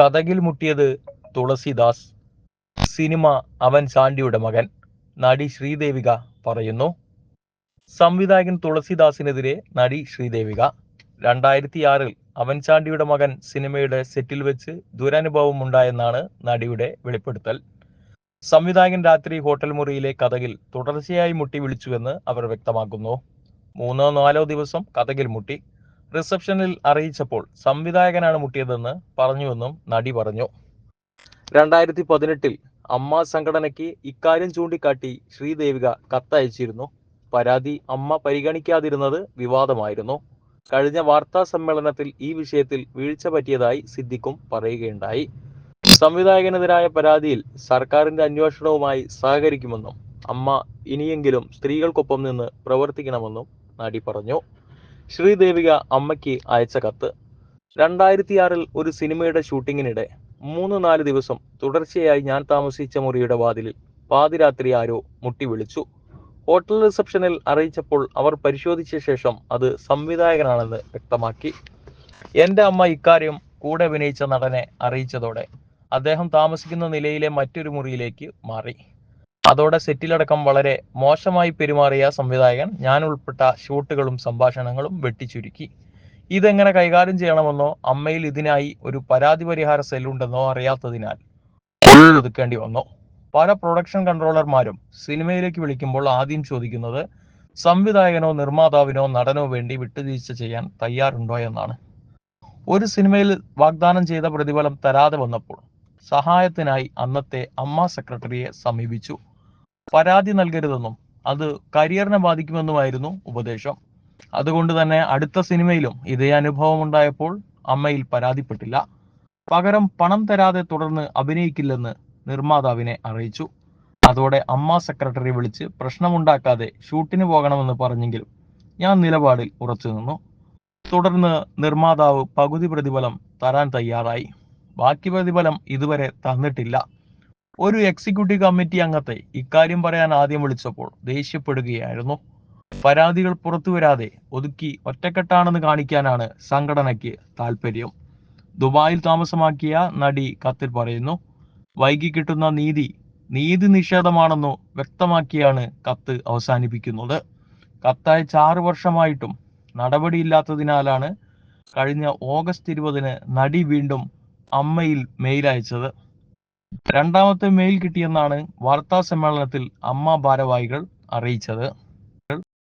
കഥകിൽ മുട്ടിയത് Tulsidas. Cinema അവൻ ചാണ്ടിയുടെ മകൻ. നടി ശ്രീദേവിക പറയുന്നു. സംവിധായകൻ തുളസിദാസിനെതിരെ നടി ശ്രീദേവിക. രണ്ടായിരത്തി ആറിൽ അവൻ ചാണ്ടിയുടെ മകൻ സിനിമയുടെ സെറ്റിൽ വെച്ച് ദുരനുഭവം ഉണ്ടായെന്നാണ് നടിയുടെ വെളിപ്പെടുത്തൽ. സംവിധായകൻ രാത്രി ഹോട്ടൽ മുറിയിലെ കഥകിൽ തുടർച്ചയായി മുട്ടി വിളിച്ചുവെന്ന് അവർ വ്യക്തമാക്കുന്നു. മൂന്നോ നാലോ ദിവസം കഥകിൽ മുട്ടി. റിസപ്ഷനിൽ അറിയിച്ചപ്പോൾ സംവിധായകനാണ് മുട്ടിയതെന്ന് പറഞ്ഞുവെന്നും നടി പറഞ്ഞു. രണ്ടായിരത്തി പതിനെട്ടിൽ അമ്മ സംഘടനയ്ക്ക് ഇക്കാര്യം ചൂണ്ടിക്കാട്ടി ശ്രീദേവിക കത്തയച്ചിരുന്നു. പരാതി അമ്മ പരിഗണിക്കാതിരുന്നത് വിവാദമായിരുന്നു. കഴിഞ്ഞ വാർത്താ സമ്മേളനത്തിൽ ഈ വിഷയത്തിൽ വീഴ്ച പറ്റിയതായി സിദ്ദിഖും പറയുകയുണ്ടായി. സംവിധായകനെതിരായ പരാതിയിൽ സർക്കാരിന്റെ അന്വേഷണവുമായി സഹകരിക്കുമെന്നും അമ്മ ഇനിയെങ്കിലും സ്ത്രീകൾക്കൊപ്പം നിന്ന് പ്രവർത്തിക്കണമെന്നും നടി പറഞ്ഞു. ശ്രീദേവിക അമ്മയ്ക്ക് അയച്ച കത്ത്. രണ്ടായിരത്തിയാറിൽ ഒരു സിനിമയുടെ ഷൂട്ടിങ്ങിനിടെ മൂന്ന് നാല് ദിവസം തുടർച്ചയായി ഞാൻ താമസിച്ച മുറിയുടെ വാതിലിൽ പാതിരാത്രി ആരോ മുട്ടി വിളിച്ചു. ഹോട്ടൽ റിസപ്ഷനിൽ അറിയിച്ചപ്പോൾ അവർ പരിശോധിച്ച ശേഷം അത് സംവിധായകനാണെന്ന് വ്യക്തമാക്കി. എന്റെ അമ്മ ഇക്കാര്യം കൂടെ അഭിനയിച്ച നടനെ അറിയിച്ചതോടെ അദ്ദേഹം താമസിക്കുന്ന നിലയിലെ മറ്റൊരു മുറിയിലേക്ക് മാറി. അതോടെ സെറ്റിലടക്കം വളരെ മോശമായി പെരുമാറിയ സംവിധായകൻ ഞാൻ ഉൾപ്പെട്ട ഷൂട്ടുകളും സംഭാഷണങ്ങളും വെട്ടിച്ചുരുക്കി. ഇതെങ്ങനെ കൈകാര്യം ചെയ്യണമെന്നോ അമ്മയിൽ ഇതിനായി ഒരു പരാതി പരിഹാര സെല്ലുണ്ടെന്നോ അറിയാത്തതിനാൽ ഒതുക്കേണ്ടി വന്നു. പല പ്രൊഡക്ഷൻ കൺട്രോളർമാരും സിനിമയിലേക്ക് വിളിക്കുമ്പോൾ ആദ്യം ചോദിക്കുന്നത് സംവിധായകനോ നിർമ്മാതാവിനോ നടനോ വേണ്ടി വിട്ടുവീഴ്ച ചെയ്യാൻ തയ്യാറുണ്ടോ എന്നാണ്. ഒരു സിനിമയിൽ വാഗ്ദാനം ചെയ്ത പ്രതിഫലം തരാതെ വന്നപ്പോൾ സഹായത്തിനായി അന്നത്തെ അമ്മ സെക്രട്ടറിയെ സമീപിച്ചു. പരാതി നൽകരുതെന്നും അത് കരിയറിനെ ബാധിക്കുമെന്നുമായിരുന്നു ഉപദേശം. അതുകൊണ്ട് തന്നെ അടുത്ത സിനിമയിലും ഇതേ അനുഭവം ഉണ്ടായപ്പോൾ അമ്മയിൽ പരാതിപ്പെട്ടില്ല. പകരം പണം തരാതെ തുടർന്ന് അഭിനയിക്കില്ലെന്ന് നിർമ്മാതാവിനെ അറിയിച്ചു. അതോടെ അമ്മ സെക്രട്ടറി വിളിച്ച് പ്രശ്നമുണ്ടാക്കാതെ ഷൂട്ടിന് പോകണമെന്ന് പറഞ്ഞെങ്കിലും ഞാൻ നിലപാടിൽ ഉറച്ചു നിന്നു. തുടർന്ന് നിർമ്മാതാവ് പകുതി പ്രതിഫലം തരാൻ തയ്യാറായി. ബാക്കി പ്രതിഫലം ഇതുവരെ തന്നിട്ടില്ല. ഒരു എക്സിക്യൂട്ടീവ് കമ്മിറ്റി അംഗത്തെ ഇക്കാര്യം പറയാൻ ആദ്യം വിളിച്ചപ്പോൾ ദേഷ്യപ്പെടുകയായിരുന്നു. പരാതികൾ പുറത്തു വരാതെ ഒതുക്കി ഒറ്റക്കെട്ടാണെന്ന് കാണിക്കാനാണ് സംഘടനയ്ക്ക് താല്പര്യം ദുബായിൽ താമസമാക്കിയ നടി കത്തിൽ പറയുന്നു വൈകി കിട്ടുന്ന നീതി നീതി നിഷേധമാണെന്നു വ്യക്തമാക്കിയാണ് കത്ത് അവസാനിപ്പിക്കുന്നത്. കത്തായ ആറ് വർഷമായിട്ടും നടപടിയില്ലാത്തതിനാലാണ് കഴിഞ്ഞ ഓഗസ്റ്റ് ഇരുപതിന് നടി വീണ്ടും അമ്മയിൽ മെയിൽ അയച്ചത്. രണ്ടാമത്തെ മെയിൽ കിട്ടിയെന്നാണ് വാർത്താ സമ്മേളനത്തിൽ അമ്മ ഭാരവാഹികൾ അറിയിച്ചത്.